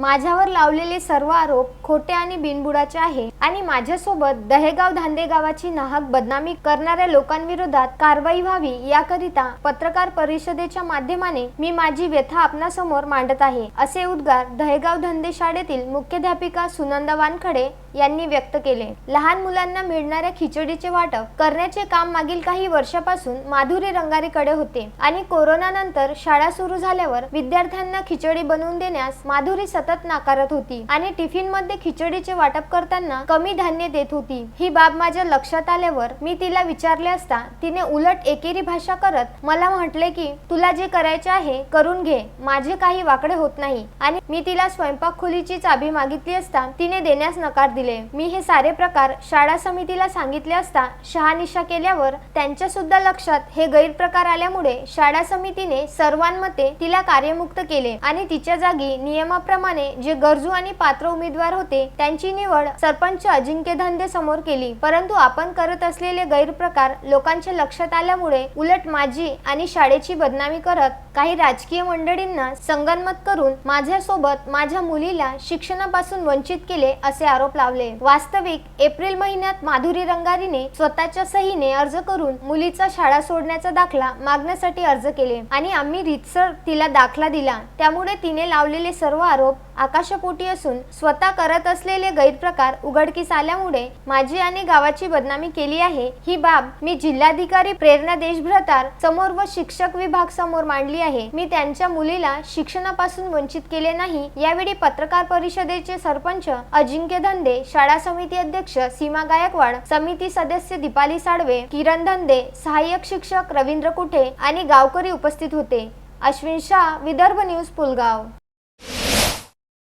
माझ्यावर लावलेले सर्व आरोप खोटे आणि बिनबुडाचे आहे. आणि माझ्यासोबत दहेगाव धांदे गावाची नाहक बदनामी करणाऱ्या लोकांविरोधात कारवाई व्हावी याकरिता पत्रकार परिषदेच्या माध्यमाने मी माझी व्यथा आपणासमोर मांडत आहे. असे उद्गार दहेगाव धंदे शाळेतील मुख्याध्यापिका सुनंदा वानखडे यांनी व्यक्त केले. लहान मुलांना मिळणाऱ्या खिचडीचे वाटप करण्याचे काम मागील काही वर्षापासून माधुरी रंगारीकडे होते आणि कोरोना नंतर शाळा सुरू झाल्यावर विद्यार्थ्यांना खिचडी बनवून देण्यास माधुरी सतत नाकारत होती आणि टिफिनमध्ये खिचडीचे वाटप करताना कमी धान्य देत होती. ही बाब माझ्या लक्षात आल्यावर मी तिला विचारले असता तिने उलट एकेरी भाषा करत मला म्हटले की तुला जे करायचे आहे करून घे. माझे काही वाकडे होत नाही. आणि मी तिला स्वयंपाक खोलीची चाबी मागितली असता तिने देण्यास नकार दिला. मी हे सारे प्रकार शाळा समितीला सांगितले असता शहानिशा केल्यावर त्यांच्या सुद्धा लक्षात हे गैरप्रकार आल्यामुळे शाळा समितीने सर्वांमते तिला कार्यमुक्त केले आणि तिच्या जागी नियमाप्रमाणे जे गरजू आणि पात्र उमेदवार होते त्यांची निवड सरपंच अजिंक्य धंदे समोर केली. परंतु आपण करत असलेले गैरप्रकार लोकांच्या लक्षात आल्यामुळे उलट माझी आणि शाळेची बदनामी करत काही राजकीय मंडळींना संगनमत करून माझ्यासोबत माझ्या मुलीला शिक्षणापासून वंचित केले असे आरोप लावले. वास्तविक एप्रिल महिन्यात माधुरी रंगारीने स्वतःच्या सहीने अर्ज करून मुलीचा शाळा सोडण्याचा दाखला मागण्यासाठी अर्ज केले आणि आम्ही रितसर तिला दाखला दिला. त्यामुळे तिने लावलेले सर्व आरोप आकाशपोटी असून स्वतः करत असलेले गैरप्रकार उघडकीस आल्यामुळे माझी आणि गावाची बदनामी केली आहे. ही बाब मी जिल्हाधिकारी प्रेरणा देशभ्रतार समोर व शिक्षक विभाग समोर मांडली आहे. मी त्यांच्या मुलीला शिक्षणापासून वंचित केले नाही. यावेळी पत्रकार परिषदेचे सरपंच अजिंक्य धंदे शाळा समिती अध्यक्ष सीमा गायकवाड समिती सदस्य दीपाली साळवे किरण धंदे सहाय्यक शिक्षक रवींद्र कुठे आणि गावकरी उपस्थित होते. अश्विन शाह विदर्भ न्यूज पुलगाव.